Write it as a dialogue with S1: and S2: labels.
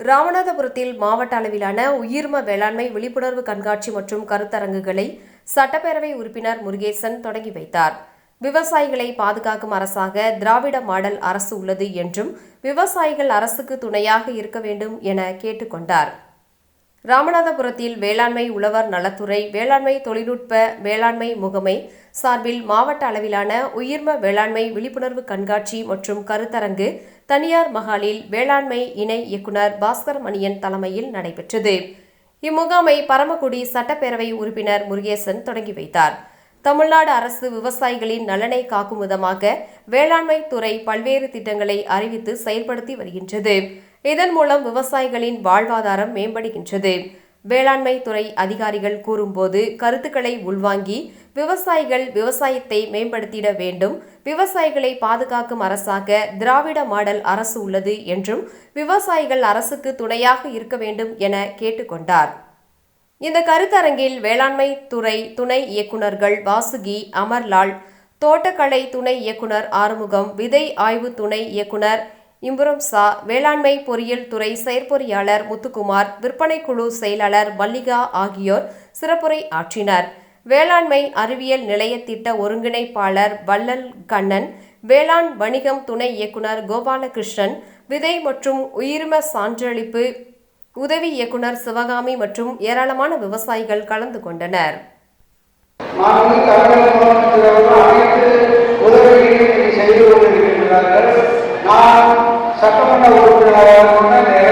S1: ராமநாதபுரத்தில் மாவட்ட அளவிலான உயிர்ம வேளாண்மை விழிப்புணர்வு கண்காட்சி மற்றும் கருத்தரங்குகளை சட்டப்பேரவை உறுப்பினர் முருகேசன் தொடங்கி வைத்தார். விவசாயிகளை பாதுகாக்கும் அரசாக திராவிட மாடல் அரசு உள்ளது என்றும் விவசாயிகள் அரசுக்கு துணையாக இருக்க வேண்டும் என கேட்டுக்கொண்டார். ராமநாதபுரத்தில் வேளாண்மை உழவர் நலத்துறை வேளாண்மை தொழில்நுட்ப வேளாண்மை முகமை சார்பில் மாவட்ட அளவிலான உயிர்ம வேளாண்மை விழிப்புணர்வு கண்காட்சி மற்றும் கருத்தரங்கு தனியார் மகாலில் வேளாண்மை இணை இயக்குனர் பாஸ்கர் மணியன் தலைமையில் நடைபெற்றது. இம்முகாமை பரமக்குடி சட்டப்பேரவை உறுப்பினர் முருகேசன் தொடங்கி வைத்தார். தமிழ்நாடு அரசு விவசாயிகளின் நலனை காக்கும் விதமாக வேளாண்மை துறை பல்வேறு திட்டங்களை அறிவித்து செயல்படுத்தி வருகின்றது. இதன் மூலம் விவசாயிகளின் வாழ்வாதாரம் மேம்படுகின்றது. வேளாண்மை துறை அதிகாரிகள் கூறும்போது கருத்துக்களை உள்வாங்கி விவசாயிகள் விவசாயத்தை மேம்படுத்திட வேண்டும். விவசாயிகளை பாதுகாக்கும் அரசாக திராவிட மாடல் அரசு உள்ளது என்றும் விவசாயிகள் அரசுக்கு துணையாக இருக்க வேண்டும் என கேட்டுக்கொண்டார். இந்த கருத்தரங்கில் வேளாண்மை துறை துணை இயக்குநர்கள் வாசுகி அமர்லால் தோட்டக்கலை துணை இயக்குனர் ஆறுமுகம் விதை ஆய்வு துணை இயக்குனர் இம்புரம் சா வேளாண்மை பொறியியல் துறை செயற்பொறியாளர் முத்துக்குமார் விற்பனை குழு செயலாளர் மல்லிகா ஆகியோர் சிறப்புரை ஆற்றினர். வேளாண்மை அறிவியல் நிலைய திட்ட ஒருங்கிணைப்பாளர் வள்ளல் கண்ணன் வேளாண் வணிகம் துணை இயக்குனர் கோபாலகிருஷ்ணன் விதை மற்றும் உயிர்ம சான்றளிப்பு உதவி இயக்குனர் சிவகாமி மற்றும் ஏராளமான விவசாயிகள் கலந்து கொண்டனர்.
S2: அனைத்து உதவிகளையும் செய்து கொண்டிருக்கின்றார்கள். நான் சட்டமன்ற உறுப்பினராக